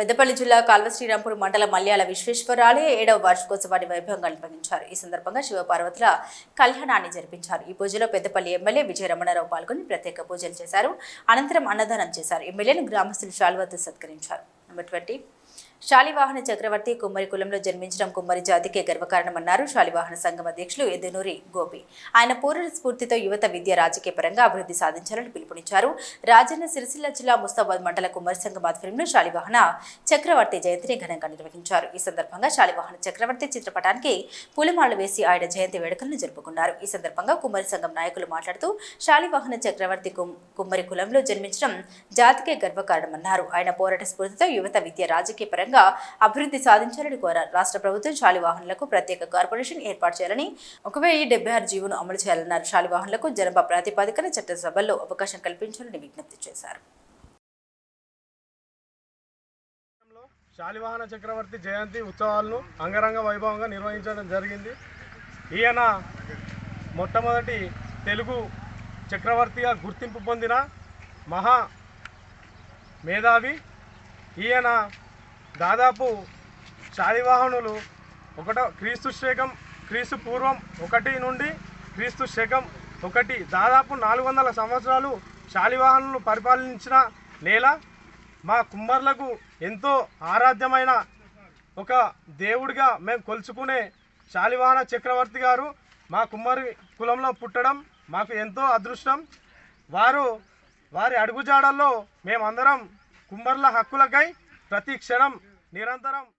పెద్దపల్లి జిల్లా కాల్వ శ్రీరాంపూర్ మండల మల్యాల విశ్వేశ్వరాలయ ఏడవ వార్షికోత్సవాన్ని వైభవంగా నిర్వహించారు. ఈ సందర్భంగా శివపార్వతుల కళ్యాణాన్ని జరిపించారు. ఈ పూజలో పెద్దపల్లి ఎమ్మెల్యే విజయరమణారావు పాల్గొని ప్రత్యేక పూజలు చేశారు. అనంతరం అన్నదానం చేశారు. ఎమ్మెల్యేను గ్రామస్తులు శాల్వతో సత్కరించారు. నెంబర్ ట్వంటీ శాలివాహన చక్రవర్తి కుమ్మరి కులంలో జన్మించడం కుమ్మరి జాతికే గర్వకారణమన్నారు. శాలివాహన సంఘం అధ్యక్షులు ఎదునూరి గోపి. ఆయన పూర్ణ స్ఫూర్తితో యువత విద్య రాజకీయ పరంగా అభివృద్ధి సాధించాలని పిలుపునిచ్చారు. రాజన్న సిరిసిల్ల జిల్లా ముస్తాబాద్ మండల కుమ్మరి సంఘం ఆధ్వర్యంలో శాలివాహన చక్రవర్తి జయంతిని ఘనంగా నిర్వహించారు. ఈ సందర్భంగా శాలివాహన చక్రవర్తి చిత్రపటానికి పూలమాలలు వేసి ఆయన జయంతి వేడుకలను జరుపుకున్నారు. ఈ సందర్భంగా కుమ్మరి సంఘం నాయకులు మాట్లాడుతూ శాలివాహన చక్రవర్తి కుమ్మరి కులంలో జన్మించడం జాతికే గర్వకారణమన్నారు. ఆయన పోరాట స్ఫూర్తితో యువత విద్య రాజకీయ పరంగా అభివృద్ధి సాధించాలని కోరారు. రాష్ట్ర ప్రభుత్వం శాలివాహనులకు ప్రత్యేక కార్పొరేషన్ ఏర్పాటు చేయాలని ఒక వెయ్యి డెబ్బై ఆరు జీవోను అమలు చేయాలన్నారు. శాలివాహనులకు జనాభా ప్రాతిపదికన చట్టసభల్లో అవకాశం కల్పించాలని విజ్ఞప్తి చేశారు. శాలివాహన చక్రవర్తి జయంతి ఉత్సవాలను అంగరంగ వైభవంగా నిర్వహించడం జరిగింది. ఈయన మొట్టమొదటి తెలుగు చక్రవర్తిగా గుర్తింపు పొందిన మహా మేధావి. ఈయన దాదాపు శాలివాహనులు ఒకటో క్రీస్తు శకం క్రీస్తు పూర్వం ఒకటి నుండి క్రీస్తు శకం ఒకటి దాదాపు నాలుగు వందల సంవత్సరాలు శాలివాహనులు పరిపాలించిన నేల. మా కుమ్మర్లకు ఎంతో ఆరాధ్యమైన ఒక దేవుడిగా మేము కొలుచుకునే శాలివాహన చక్రవర్తి గారు మా కుమ్మరి కులంలో పుట్టడం మాకు ఎంతో అదృష్టం. వారు వారి అడుగుజాడల్లో మేమందరం కుమ్మర్ల హక్కులకై ప్రతి క్షణం నిరంతరం